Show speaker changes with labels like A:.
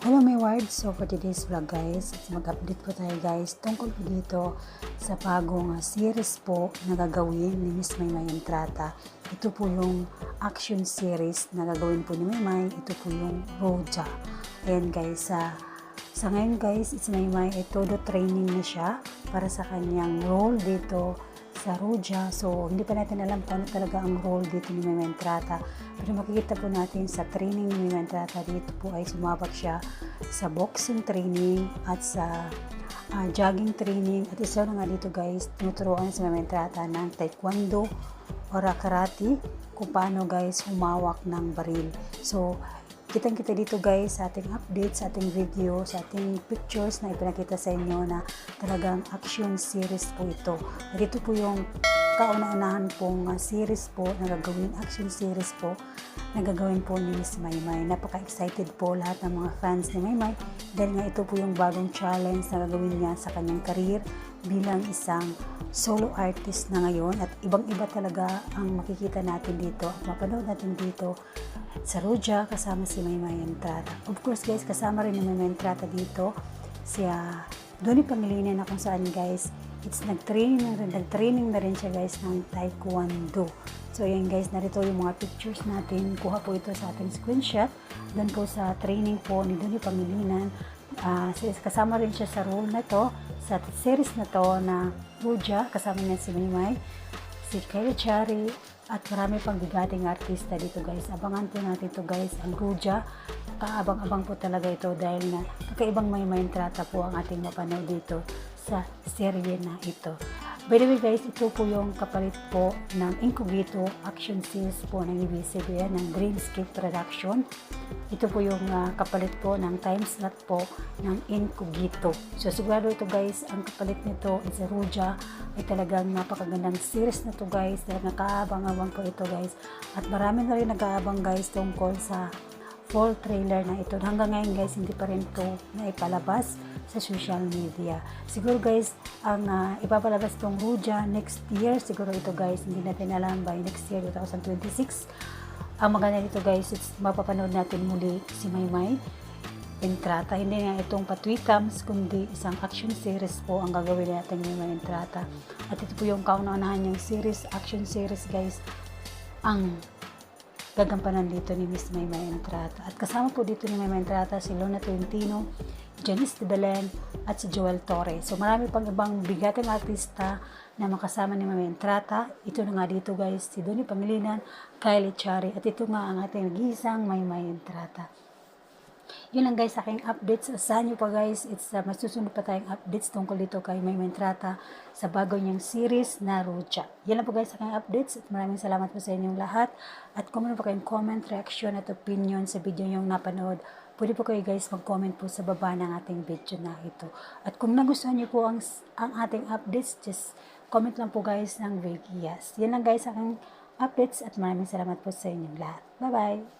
A: Hello my words, so for today's vlog guys, mag-update po tayo guys tungkol po dito sa bagong ah, series po na gagawin ni Miss Maymay Entrata. Ito po yung action series na gagawin po ni Maymay, ito po yung Roja. Ayan guys, sa sa ngayon guys, it's Maymay, ay todo training na siya para sa kanyang role dito sa Ruja. So, hindi pa natin alam kung ano talaga ang role dito ni Meme Entrata. Pero makikita po natin sa training ni Meme Entrata dito po ay sumabak siya sa boxing training at sa ah, jogging training. At isa na nga dito guys, tinuturuan si Meme Entrata ng taekwondo or karate kung paano guys humawak ng baril. So, kitang kita dito guys sa ating update, sa ating video, sa ating pictures na ipinakita sa inyo na talagang action series po ito. At po yung kauna-unahan pong uh, series po na gagawin, action series po na gagawin po ni Miss Maymay. Napaka-excited po lahat ng mga fans ni Maymay dahil nga ito po yung bagong challenge na gagawin niya sa kanyang career bilang isang solo artist na ngayon at ibang-iba talaga ang makikita natin dito at mapanood natin dito sa Ruja kasama si Maymay Entrata. Of course guys, kasama rin ni Maymay Entrata dito si uh, Donnie Pangilinan na kung saan guys, it's nag-training na rin, nag-training na rin siya guys ng Taekwondo. So ayan guys, narito yung mga pictures natin. Kuha po ito sa ating screenshot. Doon po sa training po ni Donnie Pangilinan. Uh, kasama rin siya sa role na to, sa series na to na Ruja, kasama niya si Maymay, si Kyle Chari, at marami pang bigating artista dito guys. Abangan po natin to guys, ang Ruja. Kaabang-abang po talaga ito dahil na kakaibang may may trata po ang ating mapanood dito sa serye na ito. By the way guys, ito po yung kapalit po ng Incogito action series po ng ABS-CBN ng Dreamscape Production. Ito po yung uh, kapalit po ng time slot po ng Incogito. So sigurado ito guys, ang kapalit nito is Ruja ay talagang napakagandang series na to guys. Talagang kaabang-abang po ito guys. At marami na rin nag-aabang guys tungkol sa full trailer na ito. Hanggang ngayon guys, hindi pa rin ito naipalabas sa social media. Siguro guys, ang uh, ipapalabas itong Ruja next year. Siguro ito guys, hindi natin alam by next year, 2026. Ang maganda dito guys, it's mapapanood natin muli si Maymay Entrata. Hindi nga itong patwikams, kundi isang action series po ang gagawin natin ni Maymay Entrata. At ito po yung kauna-unahan niyang series, action series guys, ang gagampanan dito ni Miss Maymay Entrata. At kasama po dito ni Maymay Entrata si Lona Tolentino, Janice de Belen, at si Joel Torres. So marami pang ibang bigateng artista na makasama ni Maymay Entrata. Ito na nga dito guys, si Donnie Pangilinan, Kylie Chari, at ito nga ang ating nag-iisang Maymay Entrata. Yun lang guys, aking updates. Asahan nyo pa guys, it's uh, masusunod pa tayong updates tungkol dito kay May Mentrata sa bago niyang series na Rucha. Yan lang po guys, aking updates at maraming salamat po sa inyong lahat. At kung meron pa kayong comment, reaction at opinion sa video niyong napanood, pwede po kayo guys mag-comment po sa baba ng ating video na ito. At kung nagustuhan niyo po ang, ang ating updates, just comment lang po guys ng yes. Yan lang guys, aking updates at maraming salamat po sa inyong lahat. Bye-bye!